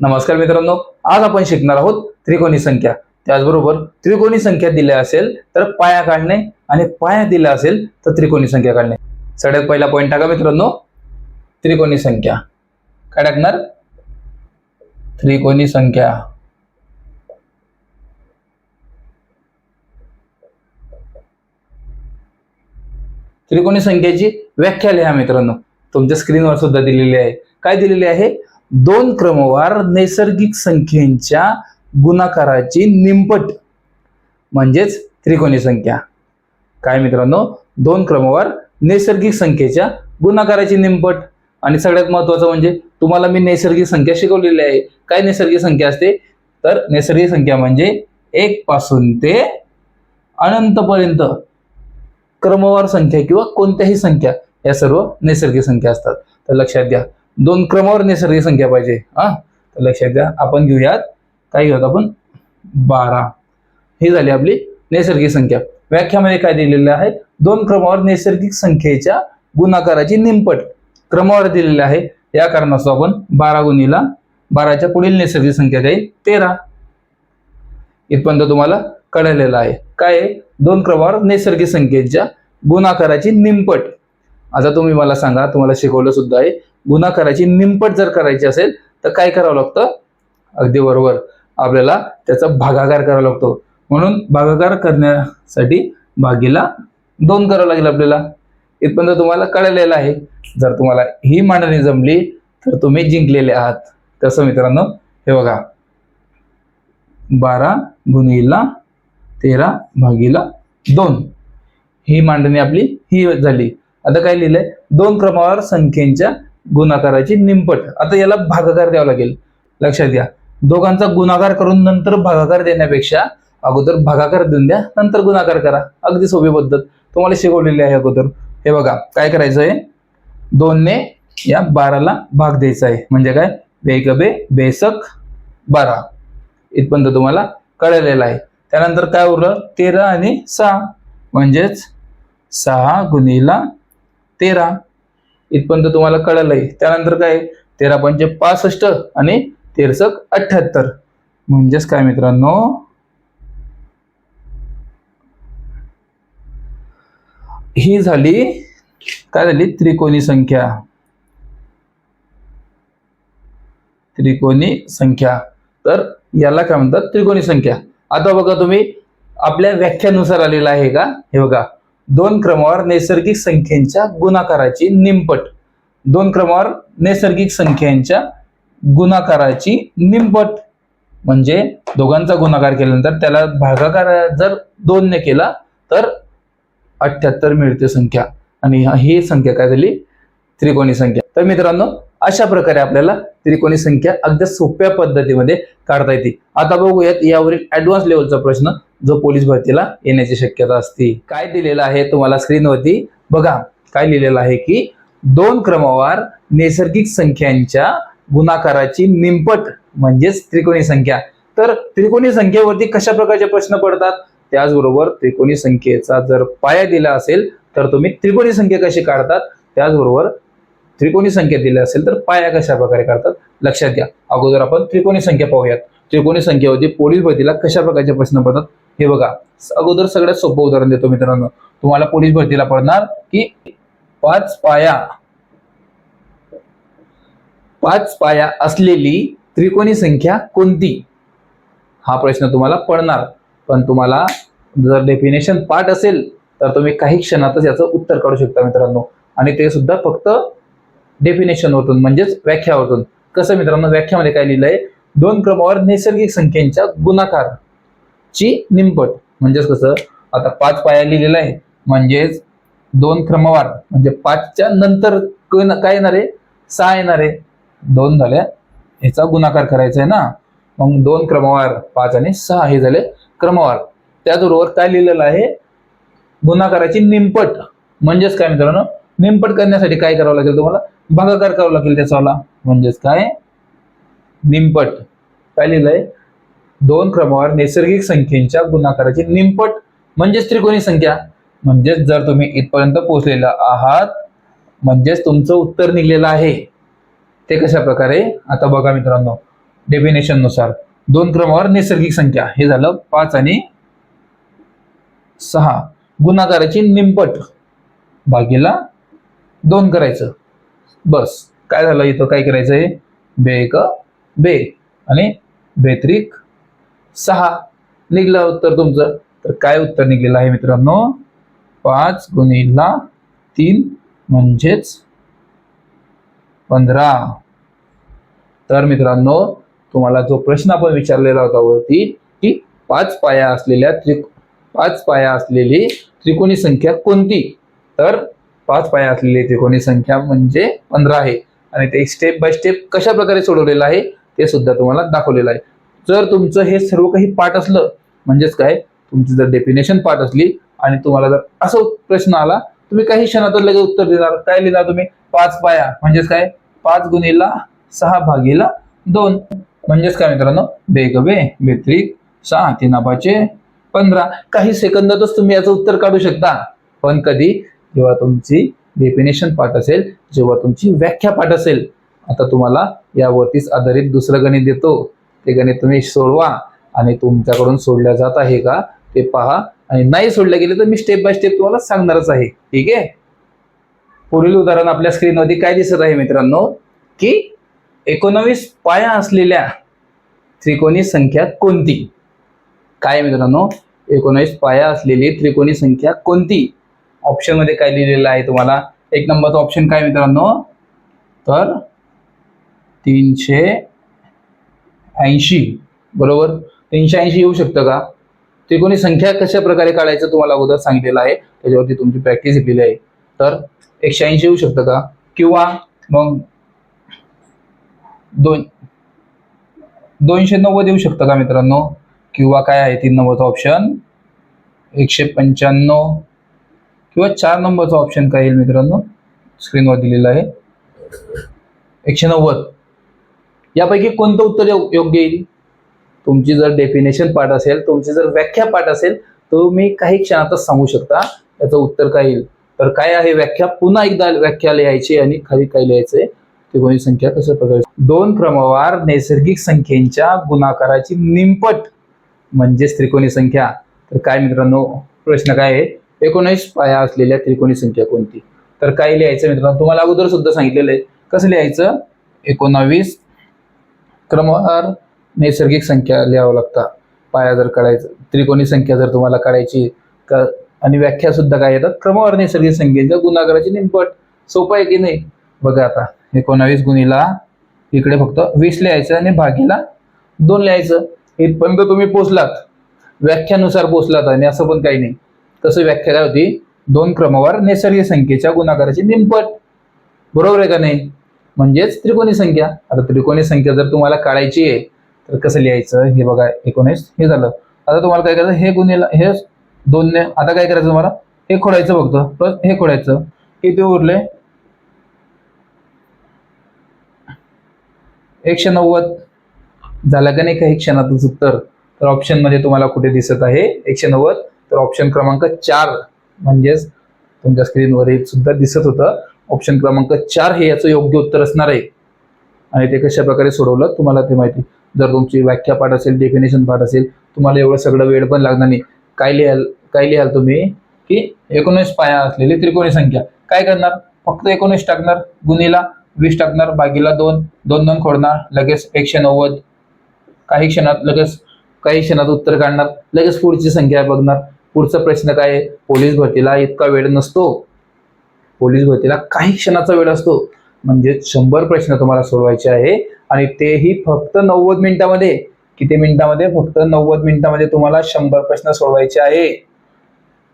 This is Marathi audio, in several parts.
नमस्कार मित्रांनो आज आपण शिकणार आहोत त्रिकोणी संख्या. त्याचबरोबर त्रिकोणी संख्या दिल्या असेल तर पाया काढणे आणि पाया दिल्या असेल तर त्रिकोणी संख्या काढणे. सगळ्यात पहिला पॉईंट टाका मित्रांनो. त्रिकोणी संख्या. काय टाकणार? त्रिकोणी संख्या. त्रिकोणी संख्येची व्याख्या लिहा मित्रांनो. तुमच्या स्क्रीनवर सुद्धा दिलेली आहे. काय दिलेली आहे? दोन क्रमवार नैसर्गिक संख्येच्या गुणाकाराची निंपट म्हणजेच त्रिकोणी संख्या. काय मित्रांनो? दोन क्रमवार नैसर्गिक संख्येच्या गुणाकाराची निंपट. आणि सगळ्यात महत्वाचं म्हणजे तुम्हाला मी नैसर्गिक संख्या शिकवलेली आहे. काय नैसर्गिक संख्या असते? तर नैसर्गिक संख्या म्हणजे एक पासून ते अनंतपर्यंत. क्रमवार संख्या किंवा कोणत्याही संख्या या सर्व नैसर्गिक संख्या असतात. तर लक्षात घ्या. दोन क्रमावर नैसर्गिक संख्या पाहिजे. हा? तर लक्षात घ्या. आपण घेऊयात. काय घेऊयात आपण? बारा. ही झाली आपली नैसर्गिक संख्या. व्याख्यामध्ये काय दिलेलं आहे? दोन क्रमावर नैसर्गिक संख्येच्या गुणाकाराची निमपट क्रमावर दिलेले आहे. या कारणास्तव आपण बारा गुणीला बाराच्या पुढील नैसर्गिक संख्या जाईल तेरा. इथपर्यंत तुम्हाला कळलेलं आहे. काय आहे? दोन क्रमावर नैसर्गिक संख्येच्या गुणाकाराची निमपट आता तुम्ही मला सांगा तुम्हाला शिकवलं सुद्धा आहे. गुन्हा करायची निमपट जर करायची असेल तर काय करावं लागतं? अगदी बरोबर. आपल्याला त्याचा भागाकार करावा लागतो. म्हणून भागाकार करण्यासाठी भागीला दोन करावं लागेल आपल्याला. इथपर्यंत तुम्हाला कळलेलं आहे. जर तुम्हाला ही मांडणी जमली तर तुम्ही जिंकलेले आहात. कसं मित्रांनो हे बघा. बारा गुणीला तेरा भागीला दोन. ही मांडणी आपली ही झाली. आता काय लिहिलंय? दोन क्रमावर संख्येच्या गुणाकाराची निंपट. आता याला भागाकार द्यावा लागेल. लक्षात घ्या. दोघांचा गुणाकार करून नंतर भागाकार देण्यापेक्षा अगोदर भागाकार देऊन द्या नंतर गुणाकार करा. अगदी सोपी पद्धत. तुम्हाला शिकवलेली आहे अगोदर. हे बघा काय करायचं आहे? दोनने या बाराला भाग द्यायचा आहे. म्हणजे काय? बेगबे बेसक बारा. इथपर्यंत तुम्हाला कळलेलं आहे. त्यानंतर काय उरलं? तेरा आणि सहा. म्हणजेच सहा गुणीला तेरा. इथपर्यंत तुम्हाला कळलं आहे त्यानंतर काय? तेरा पंचे पासष्ट आणि तेरसक अठ्ठ्याहत्तर. म्हणजेच काय मित्रांनो? ही झाली काय झाली? त्रिकोणी संख्या. त्रिकोणी संख्या. तर याला काय म्हणतात? त्रिकोणी संख्या. आता बघा तुम्ही आपल्या व्याख्यानुसार आलेला आहे का? हे बघा. दोन क्रमावर नैसर्गिक संख्येच्या गुणाकाराची निमपट. दोन क्रमावर नैसर्गिक संख्येच्या गुणाकाराची निमपट. म्हणजे दोघांचा गुणाकार केल्यानंतर त्याला भागाकार जर दोनने केला तर अठ्ठ्याहत्तर मिळते संख्या. आणि ही संख्या काय झाली? त्रिकोणी संख्या. तर मित्रांनो अशा प्रकारे आपल्याला त्रिकोणी संख्या अगदी सोप्या पद्धतीमध्ये काढता येते. आता बघूयात यावरील ऍडव्हान्स लेवलचा प्रश्न जो पोलीस भरतीला येण्याची शक्यता असते. काय दिलेलं आहे तुम्हाला स्क्रीनवरती बघा काय लिहिलेलं आहे की दोन क्रमवार नैसर्गिक संख्यांच्या गुणाकाराची निंपट म्हणजेच त्रिकोणी संख्या. तर त्रिकोणी संख्येवरती कशा प्रकारचे प्रश्न पडतात? त्याचबरोबर त्रिकोणी संख्येचा जर पाया दिला असेल तर तुम्ही त्रिकोणी संख्या कशी काढतात? त्याचबरोबर त्रिकोणी संख्या दिल्या असेल तर पाया कशा प्रकारे काढतात? लक्षात घ्या. अगोदर आपण त्रिकोणी संख्या पाहूयात. त्रिकोणी संख्येवरती पोलीस भरतीला कशा प्रकारचे प्रश्न पडतात? हे बघा. अगोदर सगळ्यात सोपं उदाहरण देतो मित्रांनो. तुम्हाला पोलीस भरतीला पडणार की पाच पाया पाच पाया असलेली त्रिकोणी संख्या कोणती? हा प्रश्न तुम्हाला पडणार. पण तुम्हाला जर डेफिनेशन पाठ असेल तर तुम्ही काही क्षणातच याचं उत्तर काढू शकता मित्रांनो. आणि ते सुद्धा फक्त डेफिनेशनवरून म्हणजेच व्याख्यावरून कसं मित्रांनो व्याख्यामध्ये काय लिहिलंय? दोन क्रमावर नैसर्गिक संख्येच्या गुणाकार ची निंपट. म्हणजेच कसं? आता पाच पाया लिहिलेला आहे. म्हणजेच दोन क्रमवार म्हणजे पाचच्या नंतर क- काय येणार आहे? सहा येणार आहे. दोन झाल्या ह्याचा गुणाकार करायचा आहे ना? मग दोन क्रमवार पाच आणि सहा हे झाले क्रमवार. त्याचबरोबर काय लिहिलेलं आहे? गुणाकाराची निंपट. म्हणजेच काय मित्रांनो? निंपट करण्यासाठी काय करावं लागेल तुम्हाला? भागाकार करावा लागेल त्याचावाला म्हणजेच काय? निमपट. काय लिहिलंय? दोन क्रमावर नैसर्गिक संख्येच्या गुणाकाराची निमपट. म्हणजेच त्रिकोणी संख्या. म्हणजेच जर तुम्ही इथपर्यंत पोहोचलेला आहात म्हणजेच तुमचं उत्तर निघलेलं आहे. ते कशा प्रकारे आता बघा मित्रांनो डेफिनेशननुसार. दोन क्रमावर नैसर्गिक संख्या. हे झालं पाच आणि सहा. गुणाकाराची निमपट. भागीला दोन करायचं. बस. काय झालं? इथं काय करायचं आहे बे एक बे आणि बेत्रिक सहा. निघलं उत्तर तुमचं. तर काय उत्तर निघलेलं आहे मित्रांनो? पाच गुणिला तीन म्हणजेच पंधरा. तर मित्रांनो तुम्हाला जो प्रश्न आपण विचारलेला होता वरती की पाच पाया असलेल्या त्रि पाच पाया असलेली त्रिकोणी संख्या कोणती? तर पाच पाया असलेली त्रिकोणी संख्या म्हणजे पंधरा आहे. आणि ते स्टेप बाय स्टेप कशा प्रकारे सोडवलेलं आहे ते सुद्धा तुम्हाला दाखवलेलं आहे. जर तुमचं हे सर्व काही पाठ असलं म्हणजेच काय? तुमची जर डेफिनेशन पाठ असली आणि तुम्हाला जर असं प्रश्न आला तुम्ही काही क्षणातच लगेच उत्तर देणार. काय लिहिणार तुम्ही? पाच पाया. म्हणजेच काय? पाच गुणीला सहा भागीला दोन. म्हणजेच काय मित्रांनो? बेगवे बेत्रिक सहा तीन पाचे पंधरा. काही सेकंदातच तुम्ही याचं उत्तर काढू शकता. पण कधी किंवा तुमची डेफिनेशन पाठ असेल जेव्हा तुमची व्याख्या पाठ असेल आता तुम्हाला यावरतीच आधारित दुसरं गणित देतो. ते गणित तुम्ही सोडवा आणि तुमच्याकडून सोडल्या जात आहे का ते पहा. आणि नाही सोडले गेले तर मी स्टेप बाय स्टेप तुम्हाला सांगणारच आहे. ठीक आहे? पुढील उदाहरण आपल्या स्क्रीनवरती काय दिसत आहे मित्रांनो? की एकोणावीस पाया असलेल्या त्रिकोणी संख्या कोणती? काय मित्रांनो? एकोणावीस पाया असलेली त्रिकोणी संख्या कोणती? ऑप्शनमध्ये काय लिहिलेलं आहे तुम्हाला? एक नंबरचा ऑप्शन काय मित्रांनो? तर तीनशे ऐंशी. बरोबर? तीनशे ऐंशी येऊ शकतं का? त्रिकोणी संख्या कशा प्रकारे काढायचं तुम्हाला अगोदर सांगितलेलं आहे. त्याच्यावरती तुमची प्रॅक्टिस घेतलेली आहे. तर एकशे ऐंशी येऊ शकतं का? किंवा मग दोन दोनशे नव्वद येऊ शकतं का मित्रांनो? किंवा काय आहे तीन नंबरचा ऑप्शन एकशे पंच्याण्णव. किंवा चार नंबरचा ऑप्शन काय येईल मित्रांनो? स्क्रीनवर दिलेला आहे. एकशे नव्वद. यापैकी कोणतं उत्तर योग्य येईल? तुमची जर डेफिनेशन पाठ असेल तुमची जर व्याख्या पाठ असेल तर तुम्ही काही क्षणातच सांगू शकता त्याचं उत्तर काय येईल. तर काय आहे व्याख्या? पुन्हा एकदा व्याख्या लिहायची आणि खाली काय लिहायचंय? त्रिकोणी संख्या कशा प्रकारे? दोन क्रमवार नैसर्गिक संख्येच्या गुणाकाराची निमपट म्हणजेच त्रिकोणी संख्या. तर काय मित्रांनो प्रश्न काय आहे? एकोणीस पाया असलेल्या त्रिकोणी संख्या कोणती? तर काय लिहायचं मित्रांनो. तुम्हाला अगोदर सुद्धा सांगितलेलं आहे. कसं लिहायचं? एकोणावीस. क्रमवार नैसर्गिक संख्या लिहावं लागतात पाया जर काढायचं त्रिकोणी संख्या जर तुम्हाला काढायची का आणि व्याख्या सुद्धा काय येतात? क्रमवार नैसर्गिक संख्येच्या गुणाकाराची निमपट सोपं आहे की नाही? बघा आता. एकोणावीस गुणीला इकडे फक्त वीस लिहायचं आणि भागीला दोन लिहायचं. इथपर्यंत तुम्ही पोचलात. व्याख्यानुसार पोचलात आणि असं पण काही नाही. तसं व्याख्या काय होती? दोन क्रमवार नैसर्गिक संख्येच्या गुणाकाराची निमपट बरोबर आहे का नाही? म्हणजेच त्रिकोणी संख्या. आता त्रिकोणी संख्या जर तुम्हाला काढायची आहे तर कसं लिहायचं? हे बघा एकोणीस हे झालं. आता तुम्हाला काय करायचं? हे गुन्हेला हे दोन आता काय करायचं तुम्हाला? हे खोडायचं फक्त. प्लस हे खोडायचं. किती उरले? एकशे नव्वद. झालं का नाही काही क्षणातच उत्तर? तर ऑप्शनमध्ये तुम्हाला कुठे दिसत आहे? एकशे नव्वद. तर ऑप्शन क्रमांक चार म्हणजेच तुमच्या स्क्रीनवर सुद्धा दिसत होतं. ऑप्शन क्रमांक चार हे याचं योग्य उत्तर असणार आहे. आणि ते कशा प्रकारे सोडवलं तुम्हाला ते माहिती. जर तुमची व्याख्या पाठ असेल डेफिनेशन पाठ असेल तुम्हाला एवढं सगळं वेळ पण लागणार नाही. काय लिहाल काय लिहाल तुम्ही की एकोणीस पाया असलेली त्रिकोणी संख्या. काय करणार? फक्त एकोणीस टाकणार गुन्हेला वीस टाकणार बागीला दोन दोन दोन खोडणार लगेच एकशे नव्वद. काही क्षणात लगेच काही क्षणात उत्तर काढणार लगेच पुढची संख्या बघणार. पुढचा प्रश्न काय पोलीस भरतीला इतका वेळ नसतो. पोलीस भरतीला काही क्षणाचा वेळ असतो. म्हणजे शंभर प्रश्न तुम्हाला सोडवायचे आहे आणि तेही फक्त नव्वद मिनिटामध्ये. किती मिनिटामध्ये? फक्त नव्वद मिनिटामध्ये तुम्हाला शंभर प्रश्न सोडवायचे आहे.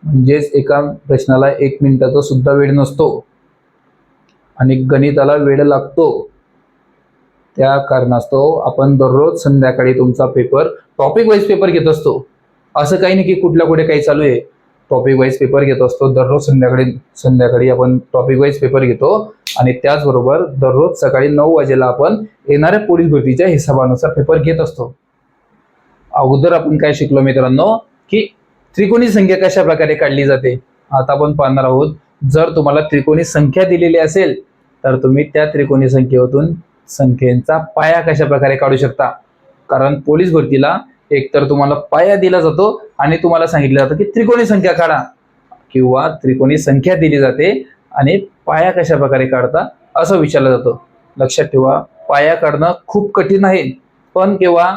म्हणजेच एका प्रश्नाला एक मिनिटाचा सुद्धा वेळ नसतो. आणि गणिताला वेळ लागतो. त्या कारणास्तव आपण दररोज संध्याकाळी तुमचा पेपर टॉपिक वाईज पेपर घेत असतो. असं काही नाही की कुठल्या कुठे काही चालू आहे. टॉपिक वाईज पेपर घेत असतो दररोज संध्याकाळी संध्याकाळी आपण टॉपिक वाईज पेपर घेतो आणि त्याचबरोबर दररोज सकाळी नऊ वाजेला आपण येणाऱ्या पोलीस भरतीच्या हिसाबानुसार पेपर घेत असतो. अगोदर आपण काय शिकलो मित्रांनो की त्रिकोणी संख्या कशा प्रकारे काढली जाते? आता आपण पाहणार आहोत जर तुम्हाला त्रिकोणी संख्या दिलेली असेल तर तुम्ही त्या त्रिकोणी संख्येतून संख्येचा पाया कशा प्रकारे काढू शकता? कारण पोलीस भरतीला एकतर तुम्हाला पाया दिला जातो आणि तुम्हाला सांगितलं जातं की त्रिकोणी संख्या काढा. किंवा त्रिकोणी संख्या दिली जाते आणि पाया कशा प्रकारे काढता असं विचारलं जातं. लक्षात ठेवा पाया काढणं खूप कठीण आहे. पण केव्हा?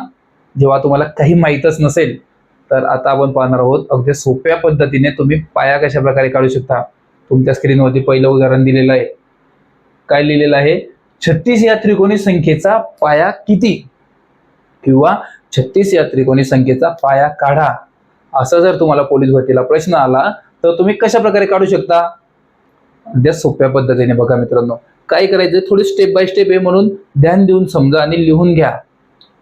जेव्हा तुम्हाला काही माहीतच नसेल तर आता आपण पाहणार आहोत अगदी सोप्या पद्धतीने तुम्ही पाया कशा प्रकारे काढू शकता. तुमच्या स्क्रीनवरती पहिलं उदाहरण दिलेलं आहे. काय लिहिलेलं आहे? छत्तीस या त्रिकोणी संख्येचा पाया किती? किंवा छत्तीस या त्रिकोणी संख्येचा पाया काढा. असा जर तुम्हाला पोलीस भरतीला प्रश्न आला तर तुम्ही कशा प्रकारे काढू शकता? अगदी सोप्या पद्धतीने बघा मित्रांनो. काय करायचं? थोडी स्टेप बाय स्टेप आहे म्हणून ध्यान देऊन समजा आणि लिहून घ्या.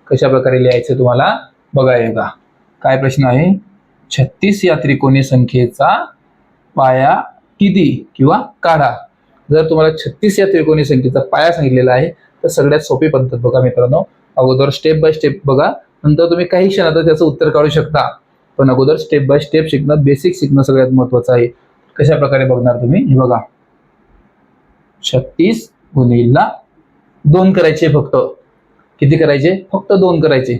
कशा प्रकारे लिहायचं तुम्हाला? बघा येगा काय प्रश्न आहे? छत्तीस या त्रिकोणी संख्येचा पाया किती किंवा काढा? जर तुम्हाला छत्तीस या त्रिकोणी संख्येचा पाया सांगितलेला आहे तर सगळ्यात सोपी पद्धत बघा मित्रांनो. अगोदर स्टेप बाय स्टेप बघा. नंतर तुम्ही काही क्षणात त्याचं उत्तर काढू शकता. पण अगोदर स्टेप बाय स्टेप शिकणं बेसिक शिकणं सगळ्यात महत्वाचं आहे. कशा प्रकारे बघणार तुम्ही? हे बघा. छत्तीस गुणिला दोन करायचे फक्त. किती करायचे? फक्त दोन करायचे.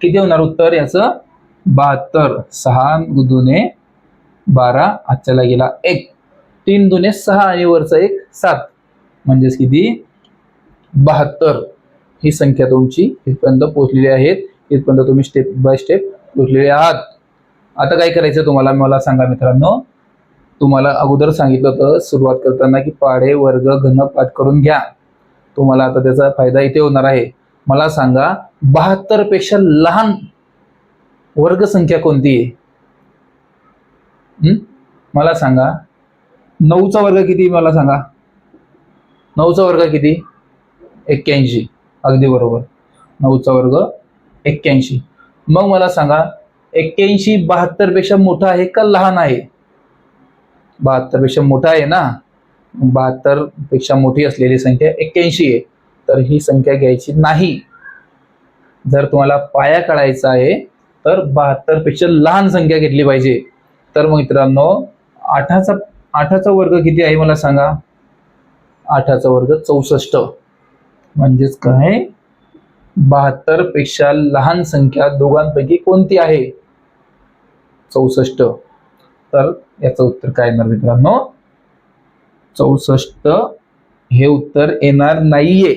किती होणार उत्तर? याचं बहात्तर. सहा दुने बारा आजच्याला गेला एक. तीन दुने सहा आणि वरचा एक सात. म्हणजेच किती? बहात्तर. ही संख्या तुमची इथपर्यंत पोहोचलेली आहेत. इथपर्यंत तुम्ही स्टेप बाय स्टेप उठलेले आहात. आता काय करायचं तुम्हाला? मला सांगा मित्रांनो. तुम्हाला अगोदर सांगितलं होतं सुरुवात करताना की पाढे वर्ग घन पाठ करून घ्या. तुम्हाला आता त्याचा फायदा इथे होणार आहे. मला सांगा बहात्तरपेक्षा लहान वर्गसंख्या कोणती आहे? मला सांगा. नऊचा वर्ग किती मला सांगा. नऊचा वर्ग किती? एक्क्याऐंशी. अगदी बरोबर. नऊचा वर्ग एक्क्याऐंशी. मग मला सांगा एक्क्याऐंशी बहात्तरपेक्षा मोठा आहे का लहान आहे? बहात्तरपेक्षा मोठा आहे ना? बहात्तरपेक्षा मोठी असलेली संख्या एक्क्याऐंशी आहे. तर ही संख्या घ्यायची नाही. जर तुम्हाला पाया काढायचा आहे तर बहात्तरपेक्षा लहान संख्या घेतली पाहिजे. तर मग मित्रांनो आठाचा आठाचा वर्ग किती आहे मला सांगा? आठाचा वर्ग चौसष्ट. म्हणजेच काय? बहात्तरपेक्षा लहान संख्या दोघांपैकी कोणती आहे? चौसष्ट. तर याचं उत्तर काय येणार मित्रांनो? चौसष्ट. हे उत्तर येणार नाहीये.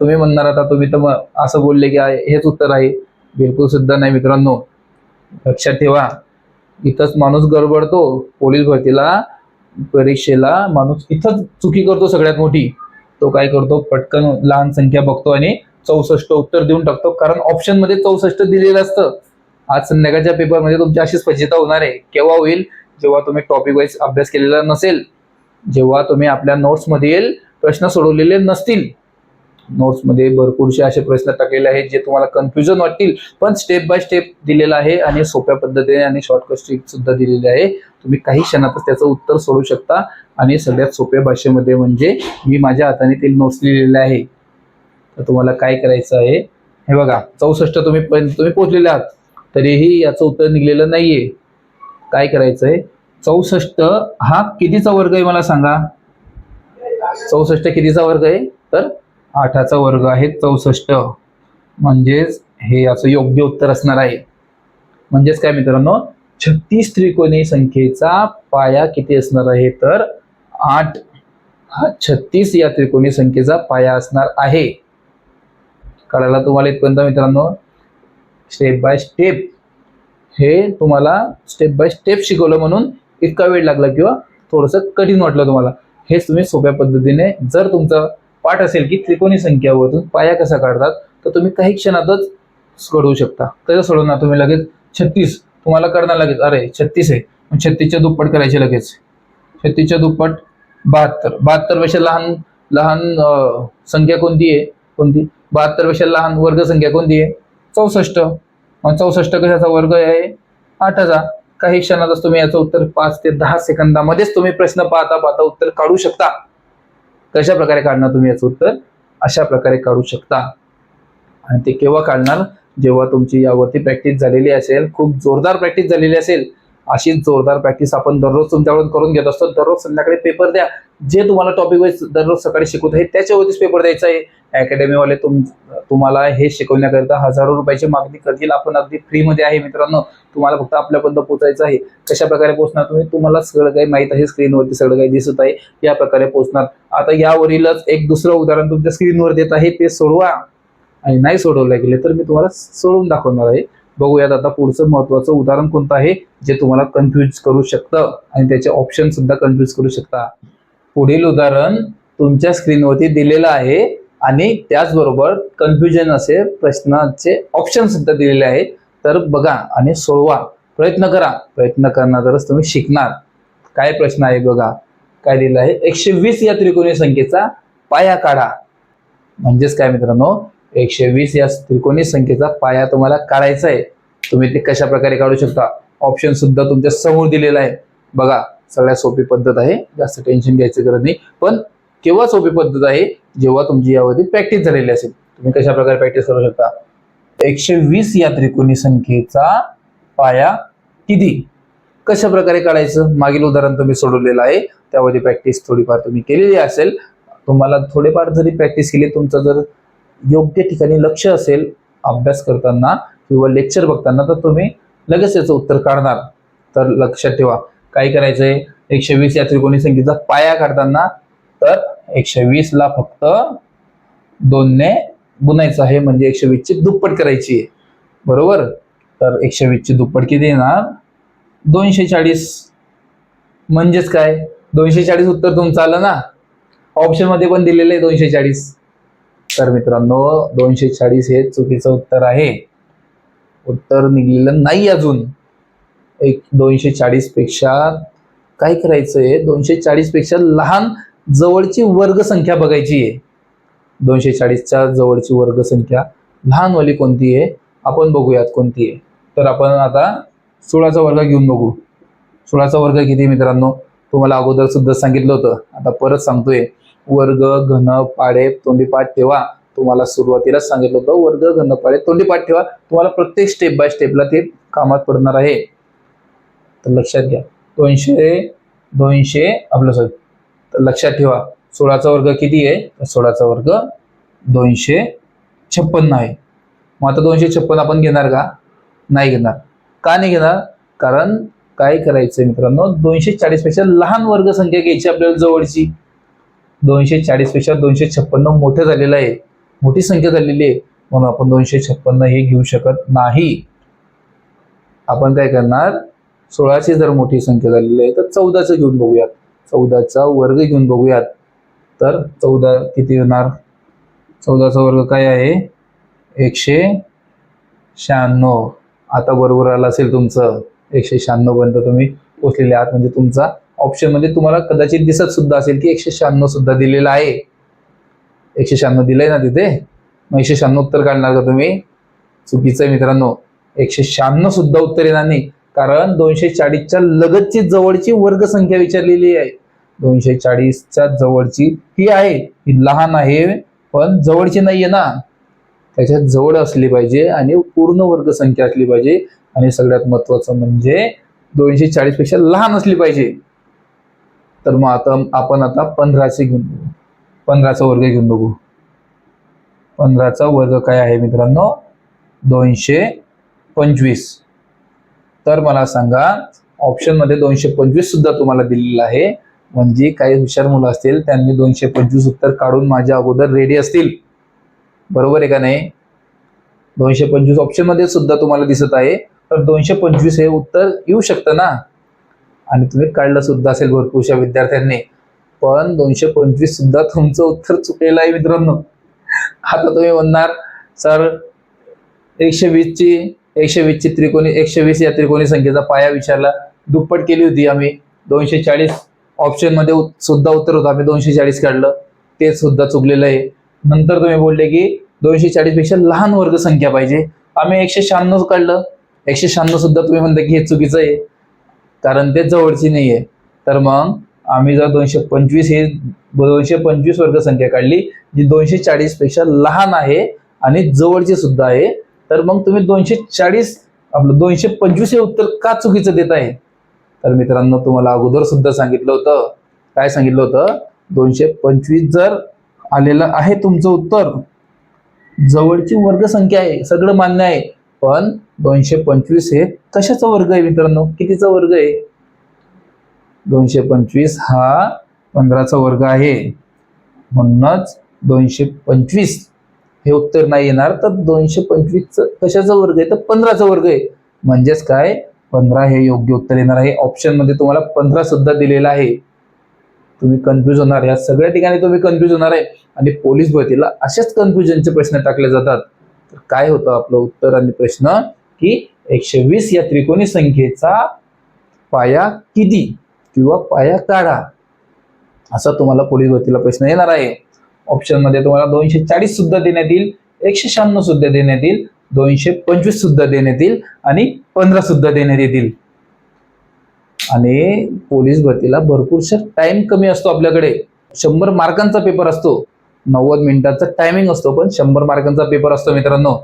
तुम्ही म्हणणार आता तुम्ही तर असं बोलले की हेच उत्तर आहे. बिलकुल सुद्धा नाही मित्रांनो. लक्षात ठेवा. इथंच माणूस गडबडतो. पोलीस भरतीला परीक्षेला माणूस इथंच चुकी करतो सगळ्यात मोठी. तो काय करतो? पटकन लहान संख्या बघतो आणि चौसष्ट उत्तर देऊन टाकतो. कारण ऑप्शनमध्ये चौसष्ट दिलेलं असतं. आज संध्याकाळच्या पेपरमध्ये तुमची अशी स्पष्टता होणार आहे. केव्हा होईल? जेव्हा तुम्ही टॉपिक वाईज अभ्यास केलेला नसेल. जेव्हा तुम्ही आपल्या नोट्समधील प्रश्न सोडवलेले नसतील. नोट्समध्ये भरपूरसे असे प्रश्न टाकलेले आहेत जे तुम्हाला कन्फ्युजन वाटतील. पण स्टेप बाय स्टेप दिलेला आहे आणि सोप्या पद्धतीने आणि शॉर्टकट सुद्धा दिलेले आहे. तुम्ही काही क्षणातच त्याचं उत्तर सोडू शकता. आणि सगळ्यात सोप्या भाषेमध्ये म्हणजे मी माझ्या हाताने ते नोट्स लिहिलेले आहे. तर तुम्हाला काय करायचं आहे? हे बघा चौसष्ट तुम्ही तुम्ही पोहोचलेले आहात. तरीही याचं उत्तर निघलेलं नाहीये. काय करायचं आहे? चौसष्ट हा कितीचा वर्ग आहे मला सांगा? चौसष्ट कितीचा वर्ग आहे? तर आठाचा वर्ग आहे चौसष्ट. म्हणजेच हे याचं योग्य उत्तर असणार आहे. म्हणजेच काय मित्रांनो? छत्तीस त्रिकोणी संख्येचा पाया किती असणार आहे? तर आठ. हा छत्तीस या त्रिकोणी संख्येचा पाया असणार आहे. कळायला तुम्हाला इथपर्यंत मित्रांनो स्टेप बाय स्टेप हे तुम्हाला स्टेप बाय स्टेप शिकवलं म्हणून इतका वेळ लागला किंवा थोडंसं कठीण वाटलं तुम्हाला. हेच तुम्ही सोप्या पद्धतीने जर तुमचा पाठ असेल की त्रिकोणी संख्यावरून पाया कसा काढतात तर तुम्ही काही क्षणातच सोडवू शकता. कसं ना तुम्ही लगेच छत्तीस तुम्हाला करणार लगेच अरे छत्तीस आहे. मग छत्तीसच्या दुप्पट करायचे लगेच. छत्तीसच्या दुप्पट बहात्तर. बहात्तरपेक्षा लहान लहान संख्या कोणती आहे? कोणती? बहात्तरपेक्षा लहान वर्ग संख्या कोणती आहे? चौसष्ट. मग चौसष्ट कशाचा वर्ग आहे? आठाचा काही क्षणातच तुम्ही याचं उत्तर पाच ते दहा सेकंदामध्येच तुम्ही प्रश्न पाहता पाहता उत्तर काढू शकता. कशा प्रकारे काढणार तुम्ही याचं उत्तर? अशा प्रकारे काढू शकता. आणि ते केव्हा काढणार? जेव्हा तुमची यावरती प्रॅक्टिस झालेली असेल खूप जोरदार प्रॅक्टिस झालेली असेल अशी जोरदार प्रॅक्टिस आपण दररोज तुमच्याकडून करून घेत असतो. दररोज संध्याकाळी पेपर द्या. जे तुम्हाला टॉपिक वाईज दररोज सकाळी शिकवत आहे त्याच्यावरतीच पेपर द्यायचा आहे. अकॅडमीवाले तुम तुम्हाला हे शिकवण्याकरिता हजारो रुपयाची मागणी करतील. आपण अगदी फ्रीमध्ये आहे मित्रांनो. तुम्हाला फक्त आपल्यापर्यंत पोहोचायचं आहे. कशा प्रकारे पोहोचणार तुम्ही? तुम्हाला सगळं काही माहीत आहे. स्क्रीनवरती सगळं काही दिसत आहे. या प्रकारे पोहोचणार. आता यावरीलच एक दुसरं उदाहरण तुमच्या स्क्रीनवर देत आहे. ते सोडवा. आणि नाही सोडवलं गेले तर मी तुम्हाला सोडवून दाखवणार आहे. बघूयात आता पुढचं महत्वाचं उदाहरण कोणतं आहे जे तुम्हाला कन्फ्यूज करू शकतं आणि त्याचे ऑप्शन सुद्धा कन्फ्यूज करू शकता. पुढील उदाहरण तुमच्या स्क्रीनवरती दिलेलं आहे आणि त्याचबरोबर कन्फ्युजन असे प्रश्नाचे ऑप्शन सुद्धा दिलेले आहे तर बघा आणि सोडवा. प्रयत्न करा. प्रयत्न करणारच तुम्ही शिकणार. काय प्रश्न आहे बघा. काय दिलेलं आहे? एकशे वीस या त्रिकोणी संख्येचा पाया काढा. म्हणजेच काय मित्रांनो? एकशे वीस या त्रिकोणी संख्येचा पाया तुम्हाला काढायचा आहे. तुम्ही ते कशा प्रकारे काढू शकता? ऑप्शन सुद्धा तुमच्यासमोर दिलेला आहे. बघा सगळ्यात सोपी पद्धत आहे. जास्त टेन्शन घ्यायची गरज नाही. पण केव्हा सोपी पद्धत आहे? जेव्हा तुमची यावरती प्रॅक्टिस झालेली असेल. तुम्ही कशा प्रकारे प्रॅक्टिस करू शकता? एकशे वीस या त्रिकोणी संख्येचा पाया किती? कशा प्रकारे काढायचं? मागील उदाहरण तुम्ही सोडवलेलं आहे. त्यावरती प्रॅक्टिस थोडीफार तुम्ही केलेली असेल. तुम्हाला थोडेफार जरी प्रॅक्टिस केली तुमचं जर योग्य ठिकाणी लक्ष असेल अभ्यास करताना किंवा लेक्चर बघताना तर तुम्ही लगेच याचं उत्तर काढणार. तर लक्षात ठेवा. काय करायचंय? एकशे वीस या त्रिकोणी संख्येचा पाया काढताना तर एकशे वीस ला फक्त दोनने गुणायचं आहे. म्हणजे एकशे वीस ची दुप्पट करायची आहे. बरोबर? तर एकशे वीस ची दुप्पट किती येणार? दोनशे चाळीस. म्हणजेच काय? दोनशे चाळीस उत्तर तुमचं आलं ना? ऑप्शनमध्ये पण दिलेलं आहे दोनशे चाळीस. तर मित्रांनो दोनशे चाळीस हे चुकीचं उत्तर आहे. उत्तर निघलेलं नाही अजून. एक दोनशे चाळीसपेक्षा काय करायचंय? दोनशे चाळीसपेक्षा लहान जवळची वर्गसंख्या बघायची आहे. दोनशे चाळीसच्या जवळची वर्गसंख्या लहानवाली कोणती आहे? आपण बघूयात कोणती आहे. तर आपण आता सोळाचा वर्ग घेऊन बघू. सोळाचा वर्ग किती मित्रांनो? तुम्हाला अगोदर सुद्धा सांगितलं होतं. आता परत सांगतोय. वर्ग घन पाडे तोंडीपाठ ठेवा. तुम्हाला सुरुवातीला सांगितलं होतं वर्ग घन पाडे तोंडीपाठ ठेवा. तुम्हाला प्रत्येक स्टेप बाय स्टेपला ते कामात पडणार आहे. तर लक्षात घ्या. दोनशे दोनशे आपलं सॉरी तर लक्षात ठेवा. सोळाचा वर्ग किती आहे? तर सोळाचा वर्ग दोनशे छप्पन्न आहे. मग आता दोनशे छप्पन्न आपण घेणार का? नाही घेणार. का नाही घेणार? कारण काय करायचं मित्रांनो? दोनशे चाळीसपेक्षा लहान वर्गसंख्या घ्यायची आपल्याला जवळची. दोनशे चाळीसपेक्षा दोनशे छप्पन्न मोठं झालेलं आहे. मोठी संख्या झालेली आहे. म्हणून आपण दोनशे छप्पन्न हे घेऊ शकत नाही. आपण काय करणार? सोळाची जर मोठी संख्या झालेली आहे तर चौदाचं घेऊन बघूयात. चौदाचा वर्ग घेऊन बघूयात. तर चौदा किती होणार? चौदाचा वर्ग काय आहे? एकशे शहाण्णव. आता बरोबर आलं असेल तुमचं. एकशे शहाण्णव पर्यंत तुम्ही पोचलेले आहात. म्हणजे तुमचा ऑप्शनमध्ये तुम्हाला कदाचित दिसत सुद्धा असेल की एकशे शहाण्णव सुद्धा दिलेलं आहे. एकशे शहाण्णव दिलंय ना तिथे? मग एकशे शहाण्णव उत्तर काढणार का तुम्ही? चुकीचं आहे मित्रांनो. एकशे शहाण्णव सुद्धा उत्तर येणार नाही. कारण दोनशे चाळीसच्या लगतची जवळची वर्गसंख्या विचारलेली आहे. दोनशे चाळीसच्या जवळची ही आहे. ही लहान आहे पण जवळची नाहीये ना. त्याच्यात जवळ असली पाहिजे आणि पूर्ण वर्गसंख्या असली पाहिजे. आणि सगळ्यात महत्वाचं म्हणजे दोनशे चाळीसपेक्षा लहान असली पाहिजे. तर मग आता आपण आता पंधराचे घेऊन बघू. पंधराचा वर्ग घेऊन बघू. पंधराचा वर्ग काय आहे मित्रांनो? दोनशे पंचवीस. तर मला सांगा ऑप्शनमध्ये दोनशे पंचवीस सुद्धा तुम्हाला दिलेलं आहे. म्हणजे काही हुशार मुलं असतील त्यांनी दोनशे पंचवीस उत्तर काढून माझ्या अगोदर रेडी असतील. बरोबर आहे का नाही? दोनशे पंचवीस ऑप्शनमध्ये सुद्धा तुम्हाला दिसत आहे. तर दोनशे पंचवीस हे उत्तर येऊ शकतं ना? आणि तुम्ही काढलं सुद्धा असेल भरपूरशा विद्यार्थ्यांनी. पण दोनशे पंचवीस सुद्धा तुमचं उत्तर चुकलेलं आहे मित्रांनो. आता तुम्ही म्हणणार सर एकशे वीसची एकशे वीसची त्रिकोणी एकशे वीस या त्रिकोणी संख्येचा पाया विचारला. दुप्पट केली होती आम्ही. दोनशे चाळीस ऑप्शनमध्ये उत- सुद्धा उत्तर होतं. आम्ही दोनशे चाळीस काढलं. ते सुद्धा चुकलेलं आहे. नंतर तुम्ही बोलले की दोनशे चाळीसपेक्षा लहान वर्ग संख्या पाहिजे. आम्ही एकशे शहाण्णव काढलं. एकशे शहाण्णव सुद्धा तुम्ही म्हणता की हे चुकीचं आहे. कारण ते जवळची नाही आहे तर मग आम्ही जर दोनशे पंचवीस ही दोनशे पंचवीस वर्ग संख्या काढली जी दोनशे चाळीसपेक्षा लहान आहे आणि जवळची सुद्धा आहे तर मग तुम्ही दोनशे चाळीस आपलं दोनशे पंचवीस हे उत्तर का चुकीचं देत आहे? तर मित्रांनो तुम्हाला अगोदर सुद्धा सांगितलं होतं. काय सांगितलं होतं? दोनशे पंचवीस जर आलेलं आहे तुमचं उत्तर जवळची वर्गसंख्या आहे सगळं मान्य आहे पण दोनशे पंचवीस हे कशाचा वर्ग आहे मित्रांनो? कितीचा वर्ग आहे? दोनशे पंचवीस हा पंधराचा वर्ग आहे. म्हणूनच दोनशे पंचवीस हे उत्तर नाही येणार. तर दोनशे पंचवीस कशाचा वर्ग आहे? तर पंधराचा वर्ग आहे. म्हणजेच काय? पंधरा हे योग्य उत्तर येणार आहे. ऑप्शनमध्ये तुम्हाला पंधरा सुद्धा दिलेला आहे. तुम्ही कन्फ्युज होणार. या सगळ्या ठिकाणी तुम्ही कन्फ्युज होणार आहे. आणि पोलीस भरतीला असेच कन्फ्युजनचे प्रश्न टाकले जातात. तर काय होतं आपलं उत्तर आणि प्रश्न? की एकशे वीस या त्रिकोणी संख्येचा पाया किती किंवा पाया काढा? असा तुम्हाला पोलीस भरतीला प्रश्न येणार आहे. ऑप्शनमध्ये तुम्हाला दोनशे चाळीस सुद्धा देण्यात येईल एकशे शहाण्णव सुद्धा देण्यात येईल दोनशे पंचवीस सुद्धा देण्यात येईल आणि पंधरा सुद्धा देण्यात येतील. आणि पोलीस भरतीला भरपूरशा टाइम कमी असतो आपल्याकडे. शंभर मार्कांचा पेपर असतो. नव्वद मिनिटाचा टायमिंग असतो पण शंभर मार्कांचा पेपर असतो मित्रांनो.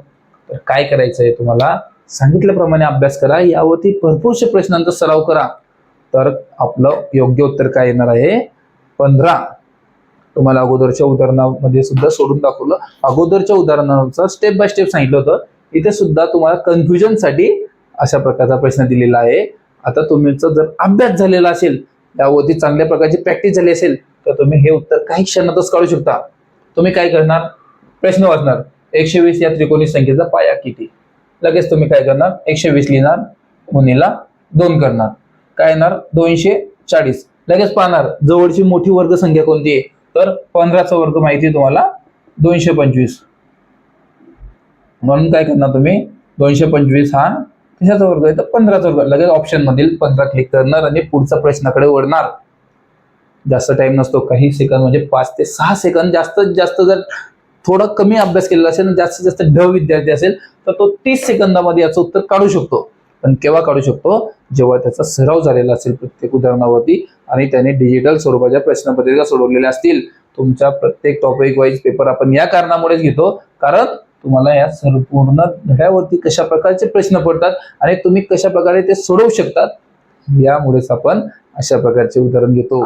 तर काय करायचं आहे तुम्हाला? सांगितल्याप्रमाणे अभ्यास करा. यावरती भरपूरशे प्रश्नांचा सराव करा. तर आपलं योग्य उत्तर काय येणार आहे? पंधरा. तुम्हाला अगोदरच्या उदाहरणामध्ये सुद्धा सोडून दाखवलं. अगोदरच्या उदाहरणानुसार स्टेप बाय स्टेप सांगितलं होतं. इथे सुद्धा तुम्हाला कन्फ्युजनसाठी अशा प्रकारचा प्रश्न दिलेला आहे. आता तुमचा जर अभ्यास झालेला असेल यावरती चांगल्या प्रकारची प्रॅक्टिस झाली असेल तर तुम्ही हे उत्तर काही क्षणातच काढू शकता. तुम्ही काय करणार? प्रश्न वाचणार. एकशे वीस या त्रिकोणी संख्येचा पाया किती? लगेच तुम्ही काय करणार? एकशे वीस लिहिणार मुनीला दोन करणार. काय येणार? दोनशे चाळीस. लगेच पाहणार जवळची मोठी वर्ग संख्या कोणती आहे? तर पंधराचा वर्ग माहिती आहे तुम्हाला दोनशे पंचवीस. म्हणून काय करणार तुम्ही? दोनशे पंचवीस हा कशाचा वर्ग आहे? तर पंधराचा वर्ग. लगेच ऑप्शन मधील पंधरा क्लिक करणार आणि पुढच्या प्रश्नाकडे वळणार. जास्त टाइम नसतो काही सेकंद म्हणजे पाच ते सहा सेकंद जास्तीत जास्त जर थोडं कमी अभ्यास केलेला असेल जास्तीत जास्त ढ विद्यार्थी असेल तर तो तीस सेकंदामध्ये याचं उत्तर काढू शकतो. पण केव्हा काढू शकतो? जेव्हा त्याचा सराव झालेला असेल प्रत्येक उदाहरणावरती आणि त्याने डिजिटल स्वरूपाच्या प्रश्नपत्रिका सोडवलेल्या असतील तुमच्या प्रत्येक टॉपिक वाईज पेपर आपण या कारणामुळेच घेतो. कारण तुम्हाला या संपूर्ण धड्यावरती कशा प्रकारचे प्रश्न पडतात आणि तुम्ही कशा प्रकारे ते सोडवू शकतात यामुळेच आपण अशा प्रकारचे उदाहरण घेतो.